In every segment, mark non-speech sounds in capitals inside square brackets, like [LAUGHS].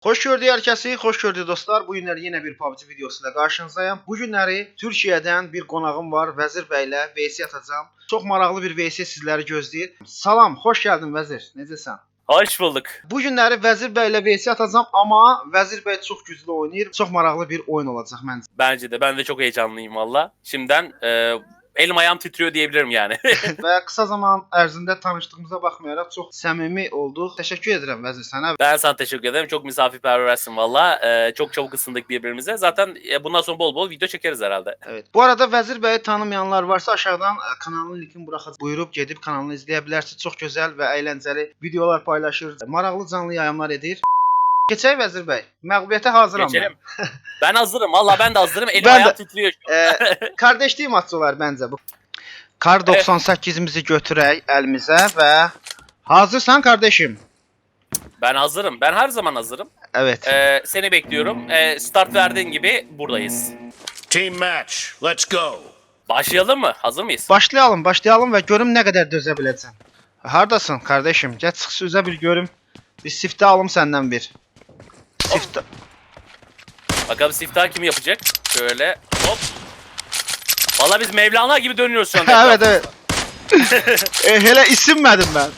Xoş gördük hər kəsi, xoş gördük dostlar. Bu günlər yenə bir PUBG videosu ilə qarşınızdayım. Bu günləri Türkiyədən bir qonağım var, Vəzir bəylə VS atacağam. Çox maraqlı bir VS sizləri gözləyir. Salam, xoş gəldin Vəzir. Necəsən? Hoş bulduk. Bu günləri Vəzir bəylə VS atacağam, amma Vəzir bəy çox güclü oynayır. Çox maraqlı bir oyun olacaq məncə. Bence de. Ben de çok heyecanlıyım valla. Şimdiden e, elim ayağım titriyor diyebilirim yani. [LAUGHS] Və qısa zaman ərzində tanışdığımıza baxmayaraq çox səmimi olduq. Təşəkkür edirəm Vəzir sənə. ben sana teşekkür ederim. Çok misafirperversin valla. E, çok çabuk ısındık birbirimize. Zaten e, bundan sonra bol bol video çekeriz herhalde. Evet. Bu arada Vəzir bəyi tanımayanlar varsa aşağıdan ə, kanalın linkini buraxacağam. Buyurub gedib kanalını izləyə bilərsiniz. Çox gözəl və əyləncəli videolar paylaşır. Maraqlı canlı yayımlar edir. Keçək Vəzir bəy. Məğlubiyyətə hazıram. Geçelim. [LAUGHS] ben hazırım valla ben de hazırım. Elim Ben de- ayağım titriyor. [LAUGHS] şu an. Ə, kardeşlik maçı olar məncə bu. Kar 98-imizi götürək əlimizə və hazırsan kardeşim. Ben hazırım. Ben her zaman hazırım. Evet. E, seni bekliyorum. E, start verdiğin gibi buradayız. Team match. Let's go. Başlayalım mı? Hazır mıyız? Başlayalım, başlayalım və görüm nə qədər dözə biləcəm. Hardasın kardeşim? Gəl çıx sözə bir görüm. Bir siftə alım səndən bir. Siftə. Bakalım siftah kim yapacak? Şöyle hop. Valla biz Mevlana gibi dönüyoruz şu anda. evet evet. [LAUGHS] e, hele isinmədim mən.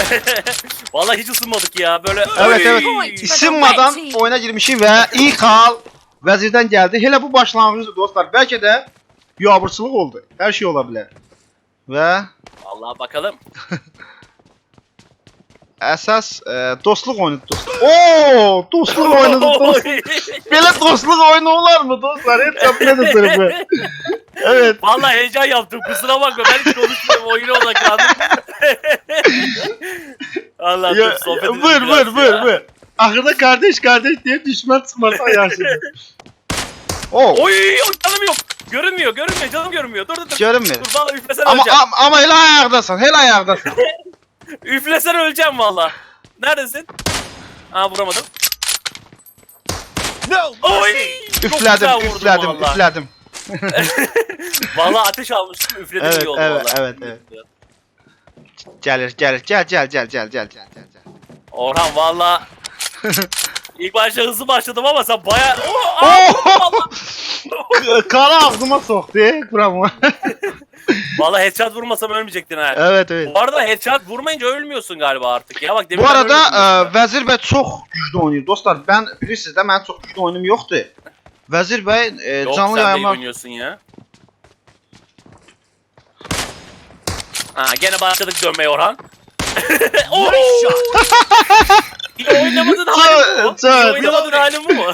[LAUGHS] Valla hiç ısınmadık ya. Böyle Evet evet. Oy! İsinmadan oyuna girmişik və ilk hal vəzirdən gəldi. Elə bu başlanğıcdır dostlar. Bəlkə də biabırçılıq oldu. Hər şey ola bilər. Və Vallahi bakalım. [LAUGHS] əsas e, dostluq oyunu dost. [LAUGHS] Oo, dostluq oyunu dost. Belə dostluq oyunu olarmı dostlar? Heç yapmadı sırfı. Evet. Vallahi heyecan yaptım. Kusura bakma. Ben hiç konuşmuyorum. Oyuna odaklandım. [LAUGHS] Allah Ya, dur sohbet edelim buyur biraz buyur buyur ya. buyur. Ahırda kardeş kardeş diye düşman çıkmasa ayarsın. Oo. Oy, oy canım yok. Görünmüyor, görünmüyor. Canım görünmüyor. Dur dur dur. Görünmüyor. Dur valla üflesen Ama ama, ama hele ayaktasın. Hele ayaktasın. [LAUGHS] [LAUGHS] Üflesen öleceğim valla. Neredesin? Aa vuramadım. No Oy! üfledim, üfledim, valla. üfledim. [LAUGHS] Valla ateş almıştım. Üfledim Evet, iyi oldu evet, valla. evet, evet. Gelir, gelir. Gel, gel, gel, gel, gel, gel, gel, gel. Orhan valla [LAUGHS] İlk başta hızlı başladım ama sen baya... Oh, aa, Oh! Kara ağzıma soktu. Bravo. Valla headshot vurmasam ölmeyecektin ha. evet, evet. Bu arada headshot vurmayınca ölmüyorsun galiba artık. Ya bak Bu arada ə, Vəzir bəy çox güclü oynayır. Dostlar, ben bilirsiniz də mənim çox güclü oyunum yoxdur. Vəzir bəy e, Yok canlı sen de iyi oynuyorsun ya. Ha gene başladık dönmeye Orhan. [LAUGHS] Oo! İyi oynamadın halin bu mu? Çok. Oynamadın halin bu mu?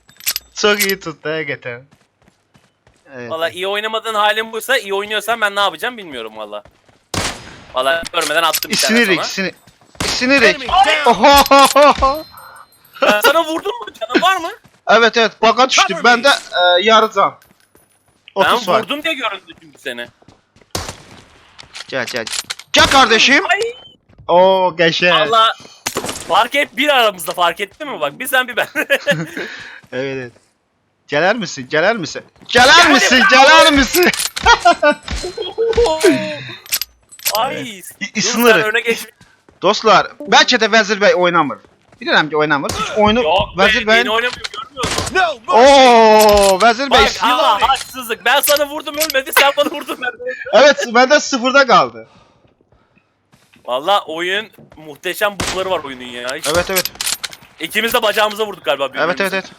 [LAUGHS] çox iyi tutdu həqiqətən. Evet. Valla iyi oynamadığın halin buysa iyi oynuyorsan ben ne yapacağım bilmiyorum valla. Valla görmeden attım bir tane İsinirik, sana. isini. İsinirik. Ohohoho. [LAUGHS] Ben sana vurdum mu? Canın var mı? Evet evet baka düştü. Cover Bende e, yarı can. 30 Ben var. vurdum diye göründü çünkü seni. Gel gel. Gel kardeşim. Ay Oo geçe. valla fark et bir aramızda fark ettin mi bak bir sen bir ben. [LAUGHS] [LAUGHS] Evet evet. Gelir misin? Gelir misin? Gelir misin? Gelir misin? [LAUGHS] Ay. ısınırıq. sen öne geç. Dostlar, bəlkə də Vəzir bəy oynamır. Bilirəm ki, oynamır. Hiç oyunu Yok Vəzir be bəy. beni oynamıyor görmüyor musun? Oo, Vəzir bəy. Bak ama haksızlık. Ben sana vurdum ölmedi sen bana vurdun ben. de- Evet, məndə sıfırda qaldı. Valla oyun muhteşem bukları var oyunun ya. Hiç- Evet evet. İkimiz de bacağımıza vurduk galiba Evet evet evet.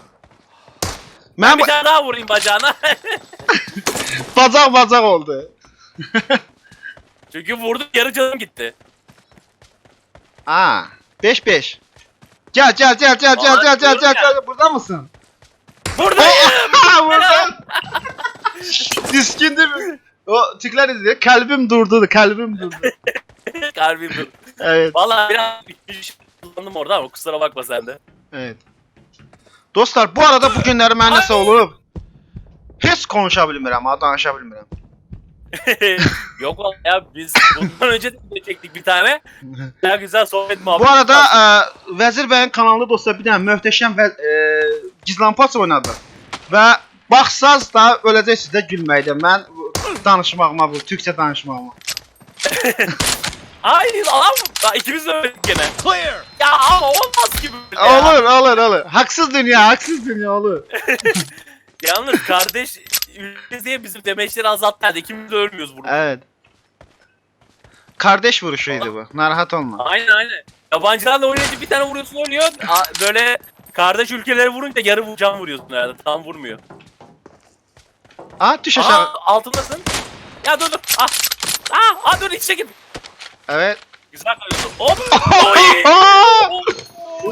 Ben bir tane daha vurayım bacağına. [LAUGHS] bacaq bacaq oldu. [LAUGHS] Çünkü vurdum yarı canım gitti. Aa, 5-5. Gel gel gel gel gel Vallahi gel gel diyorum gel ya. gel. Burada mısın? Buradayım. Burada. Diskindi mi? O tikler izliyor. Kalbim durdu, kalbim durdu. Kalbim dur. Evet, Valla biraz bir şey kullandım orada ama kusura bakma sen de. evet. Dostlar, bu arada bu günləri mən nəsə olub. Heç konuşa bilmirəm, ha, danışa bilmirəm. [LAUGHS] Yok valla ya biz bundan önce de çektik bir tane. Daha güzel sohbet muhabbet. Bu arada ə, Vəzir bəyin kanalında dostlar bir dənə möhtəşəm və gizlanpaç oynadı. Və baxsaz da öləcəksiniz də gülməkdən. Mən danışmağıma bu, türkçə danışmağıma. [LAUGHS] Ay alan mı? ikimiz de ölmedik gene. Clear. Ya ama olmaz gibi. ya. Olur olur olur. Haksız dünya haksız dünya olur. [LAUGHS] Yalnız kardeş ülkesi diye bizim demeçleri azalttı. İkimiz de ölmüyoruz burada. Evet. Kardeş vuruşuydu bu. Narahat olma. Aynen aynen. Yabancılarla oynayınca bir tane vuruyorsun ölüyor. A- Böyle kardeş ülkelere vurunca yarı can vuruyorsun herhalde. Tam vurmuyor. Aa düş aşağı. Aa altındasın. Ya dur dur. Ah. Ah, ah dur içe git. Evet. Güzel kayıyorsun. Hop. Oy.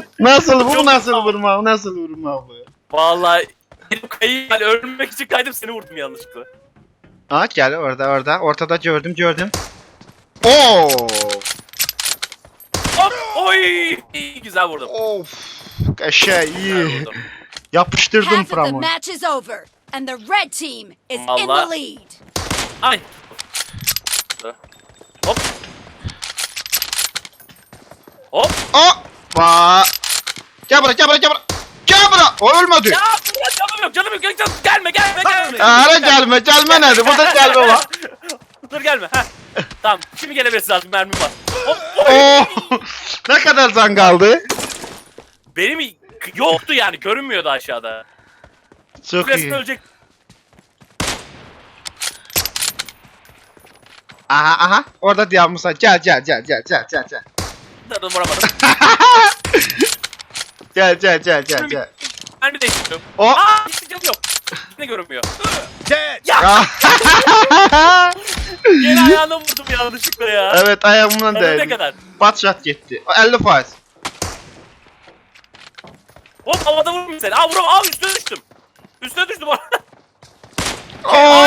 [LAUGHS] nasıl bu Çok nasıl vurma? Nasıl vurma bu? Vallahi benim kayı yani ölmek için kaydım seni vurdum yanlışlıkla. Aa gel orada orada. Ortada gördüm gördüm. Oo! Hop. Oy. İyi, Güzel vurdum. Of. Kaşa Güzel iyi. vurdum. Yapıştırdım Half of the Framon. match is over, and the red team is in Allah. the lead. Ay. Hop. Hop. Aa! Va! Gel buraya gel buraya gel buraya. Gel buraya. O ölmedi. Ya canım yok canım yok gel- gel- gelme gelme gelme. Ara gelme gelme nerede? Burada gelme var. [LAUGHS] Dur gelme. Heh. Tamam şimdi gelebilirsin artık mermim var. Hop. oy. Oo! [LAUGHS] ne kadar can kaldı? Benim yoktu yani görünmüyordu aşağıda. Çok Kulesi iyi. ölecek. Aha aha. Orada diyor Musa. Gel gel gel gel gel gel gel. Dur vuramadım. [LAUGHS] Gel gel gel gel gel. Mermi değiştiriyorum. O. Aa hiç canım yok. Yine görünmüyor. Dead. Ya [LAUGHS] Ya. yine ayağına vurdum yanlışlıkla ya. evet ayağımdan Canı ne değdi. kadar? Bat shot gitti. 50 faiz. Hop havada vurmayayım seni. Aa vuram. Aa üstüne düştüm. Üstüne düştüm. [LAUGHS] Oo!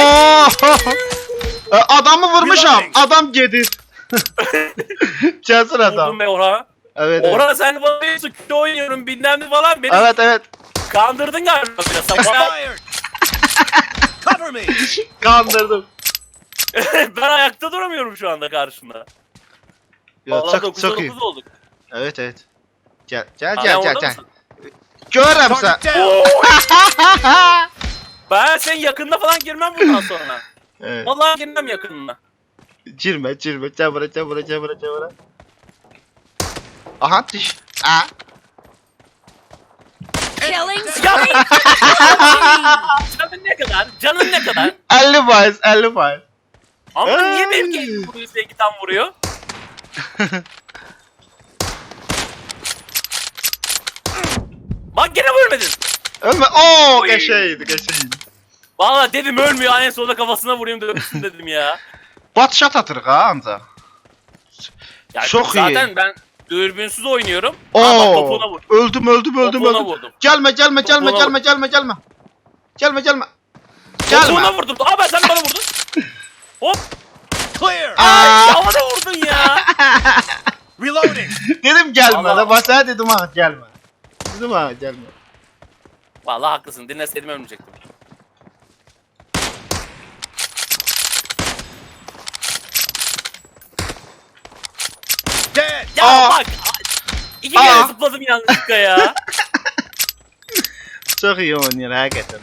E, Adamı vurmuşam. Adam gedir. [LAUGHS] Vurdum adam. be Orhan. Evet. Evet. Orhan sen bana diyorsun kötü oynuyorum bilmem ne falan. Beni Evet evet. kandırdın galiba biraz. Cover me. [LAUGHS] Kandırdım. [LAUGHS] ben ayakta duramıyorum şu anda karşında. Ya, Vallahi çok 9'da çok iyi. 9 olduk. Evet evet. Gel gel Hala gel gel orada gel. mısın? Görürüm sen. Target down. Ben senin yakınına falan girmem bundan sonra. Evet. Vallahi girmem yakınına. Gel buraya gel buraya gel buraya. Aha düş. Aa. Killing spree. [LAUGHS] Canın ne kadar? Canın ne kadar? 50 faiz 50 faiz. Ama niye benim Ay. gelip vuruyor seninki tam vuruyor? [LAUGHS] Bak gene vurmadın. Ölme. Oo geçeydi geçeydi. Valla dedim ölmüyor en sonunda kafasına vurayım da ölsün dedim ya. Bat shot atırıq ha ancaq. ya Çok zaten iyi. ben dürbünsüz oynuyorum. Aa, bak Oo. topuğuna vur. Öldüm öldüm öldüm Topuğuna öldüm. vurdum. Gelme gelme gelme Topuğuna gelme gelme gelme. Gelme gelme. Topuğuna Gelme. vurdum. Aa ben sen bana vurdun. [LAUGHS] Hop. Clear. Aa. Ay havada vurdun ya. [LAUGHS] Reloading. Dedim gelme Allah. la basa dedim ha gelme. Dedim ha gelme. Vallahi haklısın. Dinleseydim ölmeyecektim. Dead. Ya Aa. bak. İki Aa. kere zıpladım yanlışlıkla ya. [LAUGHS] Çox iyi oynayır həqiqətən.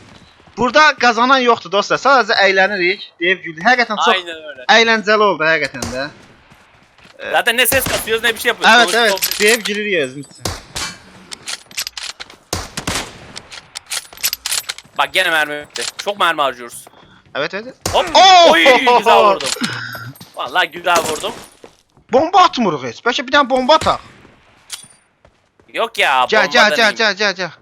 Burada qazanan yoxdur dostlar. Sadəcə əylənirik. Deyib güldük. Həqiqətən çox Aynen öyle. əyləncəli oldu həqiqətən də. Zaten ne ses katıyoruz ne bir şey yapıyoruz. Evet Konuşup evet. sohbet- Deyib gülürük. Bak gene mermi bitti. Çok mermi harcıyoruz. Evet evet. Hop. Oo! Oy güzel [LAUGHS] vurdum. Vallahi güzel vurdum. Bomba atmırıq heç. Bəlkə bir dənə bomba ataq. Yok ya. Gəl, bomba gəl, da gəl, değil. gəl, gəl.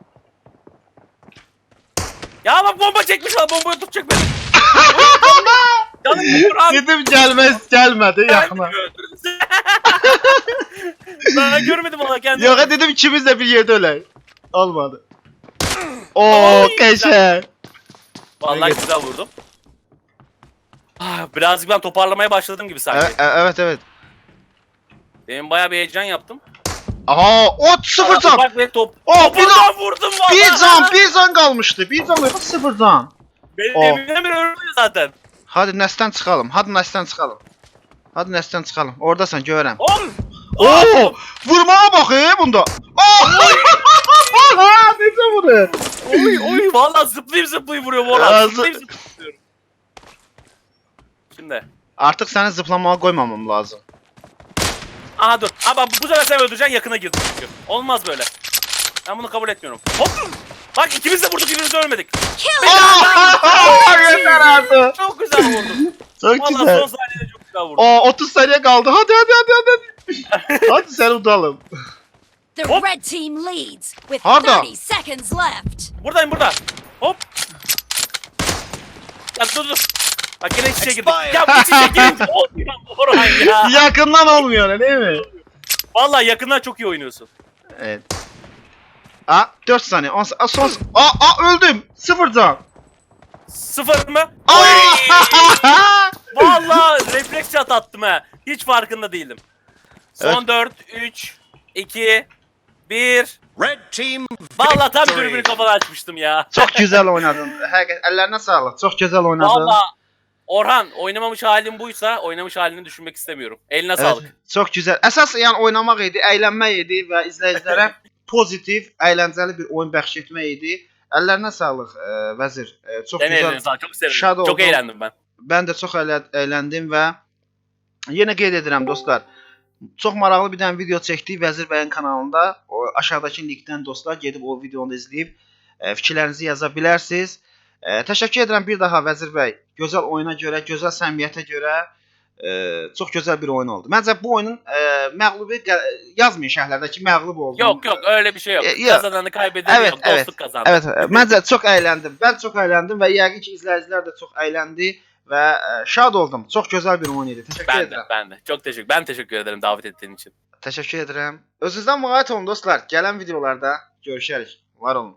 Ya bak bomba çekmiş lan bombayı tutacak beni. Canım abi. Dedim gəlməz, gəlmədi yaxına. ben görmedim valla kendimi. Yox, dedim ikimiz də bir yerdə ölək. Olmadı. Oo, Ay. Vallahi güzel vurdum. Ah, birazcık ben toparlamaya başladım gibi sanki. Evet, evet, evet. Benim bayağı bir heyecan yaptım. Aha, o sıfır. Bak ve top. Oh, bir Topundan vurdum valla. Bir can, bir can qalmışdı. Bir can yox, sıfır. Benim Oh. evimden biri ölmüyor zaten. Hadi nəsdən çıxalım. Hadi nəsdən çıxalım. Hadi nəsdən çıxalım. Ordasan görürəm. Oğlum. Oo! Vurmağa bax e bunda. Oo! Necə vurur? Oy oy valla zıplayıp zıplayıp vuruyor valla. zı- Zıplayıp zıplayıp Şimdi. Artıq səni zıplamağa qoymamam lazım. Aha dur. Ama bu sefer sen öldüreceksin yakına girdin çünkü. Olmaz böyle. Ben bunu kabul etmiyorum. Hop. Bak ikimiz de vurduk ikimiz de ölmedik. Killing [LAUGHS] Yeter artık. Çok güzel vurdum. Çok Valla son güzel. saniyede çok güzel vurdum. Aa 30 saniye kaldı. Hadi hadi hadi hadi. [LAUGHS] hadi sen udalım. The Hop. red team leads with Harda. 30 seconds left. Buradayım burada. Hop. Ya dur dur. Bak yine iç içe girdik. Ya bu iç içe girince olmuyor Orhan ya. [LAUGHS] Yakından olmuyor öyle değil mi? Valla yakından çok iyi oynuyorsun. Evet. Aa 4 saniye. 10 Aa, son. Aa, aa öldüm. Sıfır can. Sıfır mı? Oy! [LAUGHS] Valla refleks shot attım ha. Hiç farkında değildim. Son Evet. 4, 3, 2, 1. Red team Valla tam victory. dürbünü kafadan açmıştım ya. Çok güzel [LAUGHS] oynadın. Həqiqət əllərinə sağlıq. Çox gözəl oynadın. Valla Orhan oynamamış halin buysa oynamış halini düşünmek istemiyorum. Eline sağlık. Evet, çox gözəl. Əsas yəni oynamaq idi, əylənmək idi və izləyicilərə [LAUGHS] pozitiv, əyləncəli bir oyun bəxş etmək idi. Əllərinə sağlıq ə, vəzir. Ə, Çox eline gözəl. sağlık. Çok sevindim. Shadow Çok eğlendim ben. Mən də çox ələ, əyləndim və yenə qeyd edirəm dostlar. Çox maraqlı bir dənə video çəkdik Vəzir bəyin kanalında. O aşağıdakı linkdən dostlar gedib o videonu izləyib ə, fikirlərinizi yaza bilərsiniz. Ə, təşəkkür edirəm bir daha Vəzir bəy. Gözəl oyuna görə, gözəl səmiyyətə görə ə, çox gözəl bir oyun oldu. Məncə bu oyunun ə, məğlubi yazmayın şərhlərdə ki, məğlub oldum. Yok yok öyle bir şey yok. E, yok. Kazananı kaybeden Evet, yok. evet. Dostluk kazandı. Evet, məncə çox əyləndim. Mən çox əyləndim və yəqin ki, izləyicilər də çox əyləndi və ə, şad oldum. Çox gözəl bir oyun idi. Təşəkkür Ben de edirəm. ben de. Çok teşekkür. Ben teşekkür ederim davet ettiğin için. Təşəkkür edirəm. Özünüzdən müğayət olun dostlar. Gələn videolarda görüşərik. Var olun.